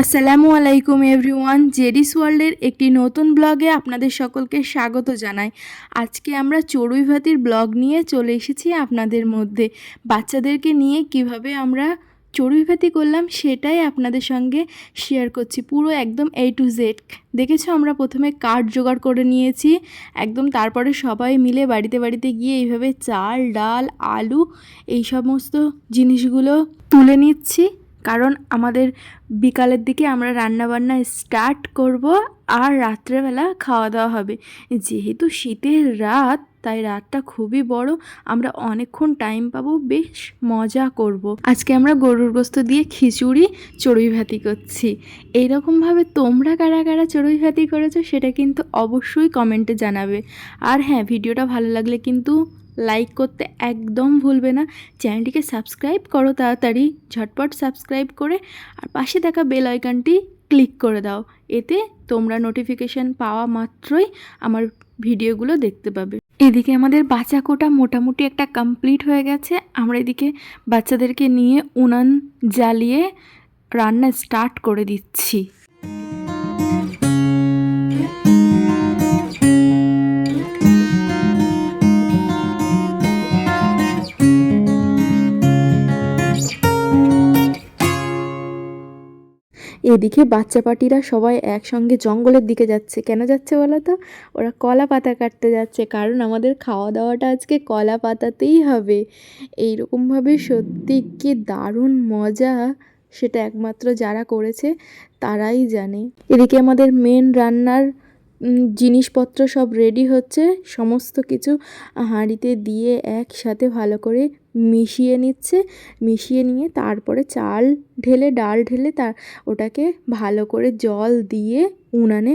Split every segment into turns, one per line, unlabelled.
আসসালামু আলাইকুম এভরিওয়ান, জেডিস ওয়ার্ল্ডের একটি নতুন ব্লগে আপনাদের সকলকে স্বাগত জানাই। আজকে আমরা চড়ুই ভাতির ব্লগ নিয়ে চলে এসেছি আপনাদের মধ্যে। বাচ্চাদেরকে নিয়ে কীভাবে আমরা চড়ুই ভাতি করলাম সেটাই আপনাদের সঙ্গে শেয়ার করছি পুরো একদম এ টু জেড দেখেছ আমরা প্রথমে কাঠ জোগাড় করে নিয়েছি, একদম তারপরে সবাই মিলে বাড়িতে বাড়িতে গিয়ে এইভাবে চাল, ডাল, আলু এই সমস্ত জিনিসগুলো তুলে নিচ্ছি। কারণ আমাদের বিকালের দিকে আমরা রান্নাবান্না স্টার্ট করব আর রাত্রেবেলা খাওয়া দাওয়া হবে। যেহেতু শীতের রাত, তাই রাতটা খুবই বড়, আমরা অনেকক্ষণ টাইম পাবো, বেশ মজা করব। আজকে আমরা গরুর গোস্ত দিয়ে খিচুড়ি, চড়ুই ভাতি করছি। এইরকমভাবে তোমরা কারা কারা চড়ুই ভাতি করেছ, সেটা কিন্তু অবশ্যই কমেন্টে জানাবে। আর হ্যাঁ ভিডিওটা ভালো লাগলে কিন্তু লাইক করতে একদম ভুলবে না। চ্যানেলটিকে সাবস্ক্রাইব করো তাড়াতাড়ি, ঝটপট সাবস্ক্রাইব করে, আর পাশে থাকা বেল আইকনটি ক্লিক করে দাও। এতে তোমরা নোটিফিকেশান পাওয়া মাত্রই আমার ভিডিওগুলো দেখতে পাবে। এদিকে আমাদের বাচ্চা কোটা মোটামুটি একটা কমপ্লিট হয়ে গেছে। আমরা এদিকে বাচ্চাদেরকে নিয়ে উনান জ্বালিয়ে রান্না স্টার্ট করে দিচ্ছি। এদিকে বাচ্চা পাটিরা সবাই একসঙ্গে জঙ্গলের দিকে যাচ্ছে। কেন যাচ্ছে বলো তো? ওরা কলা পাতা কাটতে যাচ্ছে। কারণ আমাদের খাওয়া দাওয়াটা আজকে কলা পাতাতেই হবে। এইরকমভাবে সত্যি কি দারুণ মজা সেটা একমাত্র যারা করেছে তারাই জানে। এদিকে আমাদের মেন রান্নার জিনিসপত্র সব রেডি হচ্ছে সমস্ত কিছু হাঁড়িতে দিয়ে একসাথে ভালো করে মিশিয়ে নিচ্ছে মিশিয়ে নিয়ে তারপরে চাল ঢেলে ডাল ঢেলে তার ওটাকে ভালো করে জল দিয়ে উনানে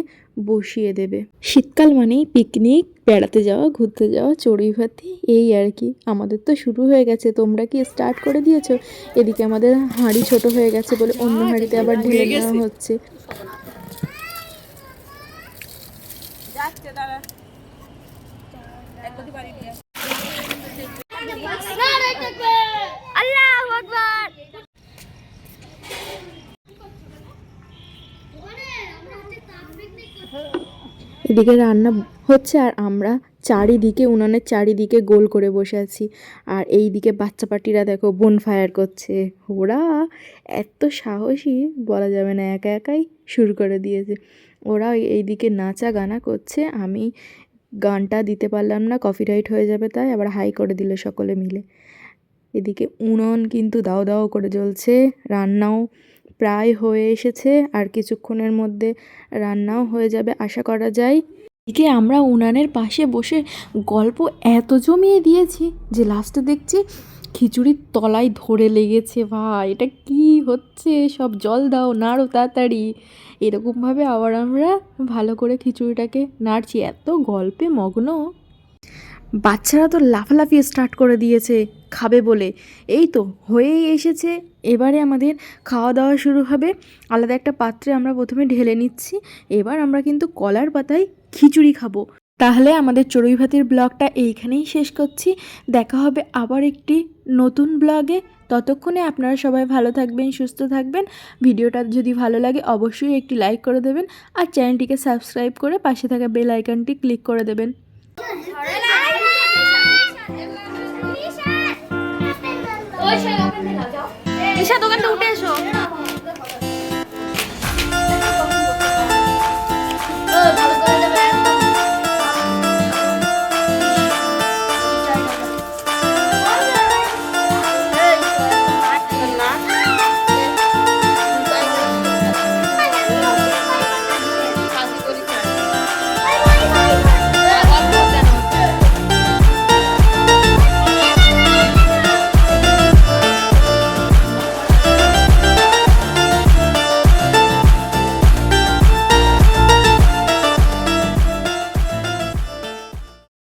বসিয়ে দেবে। শীতকাল মানেই পিকনিক বেড়াতে যাওয়া ঘুরতে যাওয়া চড়ুই ভাতি এই আর কি। আমাদের তো শুরু হয়ে গেছে তোমরা কি স্টার্ট করে দিয়েছ? এদিকে আমাদের হাঁড়ি ছোট হয়ে গেছে বলে অন্য হাঁড়িতে আবার ঢেলে নেওয়া হচ্ছে। এদিকে রান্না হচ্ছে আর আমরা চারিদিকে, উনানের চারিদিকে গোল করে বসে আছি। আর এই দিকে বাচ্চা পাটিরা দেখো বোন ফায়ার করছে। ওরা এত সাহসী, বলা যাবে না, একা একাই শুরু করে দিয়েছে। ওরা এইদিকে নাচা গানা করছে। আমি গানটা দিতে পারলাম না কফি রাইট হয়ে যাবে তাই আবার হাই করে দিল সকলে মিলে। এদিকে উনুন কিন্তু দাও দাও করে জ্বলছে, রান্নাও প্রায় হয়ে এসেছে আর কিছুক্ষণের মধ্যে রান্নাও হয়ে যাবে আশা করা যায়। এদিকে আমরা উনানের পাশে বসে গল্প এত জমিয়ে দিয়েছি যে লাস্টে দেখছি খিচুড়ির তলায় ধরে লেগেছে, ভাই। এটা কি হচ্ছে? সব জল দাও, নাড়ো তাড়াতাড়ি। এরকমভাবে আবার আমরা ভালো করে খিচুড়িটাকে নাড়ছি। এত গল্পে মগ্ন। বাচ্চারা তো লাফালাফি স্টার্ট করে দিয়েছে, খাবে বলে। এই তো, হয়েই এসেছে। এবারে আমাদের খাওয়া দাওয়া শুরু হবে। আলাদা একটা পাত্রে আমরা প্রথমে ঢেলে নিচ্ছি। এবার আমরা কিন্তু কলার পাতায় খিচুড়ি খাব। তাহলে আমাদের চড়ুই ভাতির ব্লগটা এইখানেই শেষ করছি। দেখা হবে আবার একটি নতুন ব্লগে। ততক্ষণে আপনারা সবাই ভালো থাকবেন, সুস্থ থাকবেন। ভিডিওটা যদি ভালো লাগে অবশ্যই একটি লাইক করে দেবেন আর চ্যানেলটিকে সাবস্ক্রাইব করে পাশে থাকা বেল আইকনটি ক্লিক করে দেবেন।
উঠে এসো।